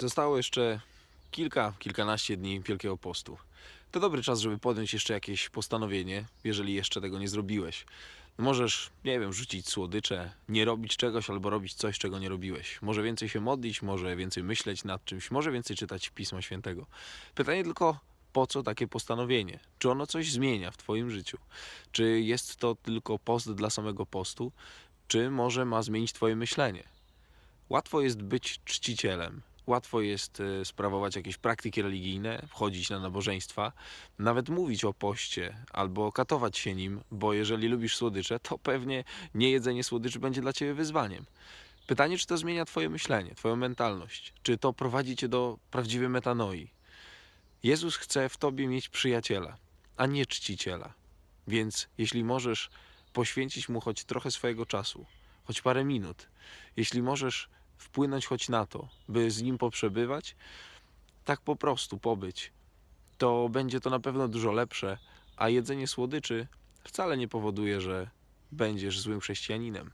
Zostało jeszcze kilka, kilkanaście dni Wielkiego Postu. To dobry czas, żeby podjąć jeszcze jakieś postanowienie, jeżeli jeszcze tego nie zrobiłeś. Możesz, nie wiem, rzucić słodycze, nie robić czegoś albo robić coś, czego nie robiłeś. Może więcej się modlić, może więcej myśleć nad czymś, może więcej czytać Pisma Świętego. Pytanie tylko, po co takie postanowienie? Czy ono coś zmienia w Twoim życiu? Czy jest to tylko post dla samego postu, czy może ma zmienić Twoje myślenie? Łatwo jest być czcicielem. Łatwo jest e, sprawować jakieś praktyki religijne, wchodzić na nabożeństwa, nawet mówić o poście albo katować się nim, bo jeżeli lubisz słodycze, to pewnie niejedzenie słodyczy będzie dla ciebie wyzwaniem. Pytanie, czy to zmienia twoje myślenie, twoją mentalność? Czy to prowadzi cię do prawdziwej metanoi? Jezus chce w tobie mieć przyjaciela, a nie czciciela. Więc jeśli możesz poświęcić mu choć trochę swojego czasu, choć parę minut, jeśli możesz wpłynąć choć na to, by z nim poprzebywać, tak po prostu pobyć, to będzie to na pewno dużo lepsze, a jedzenie słodyczy wcale nie powoduje, że będziesz złym chrześcijaninem.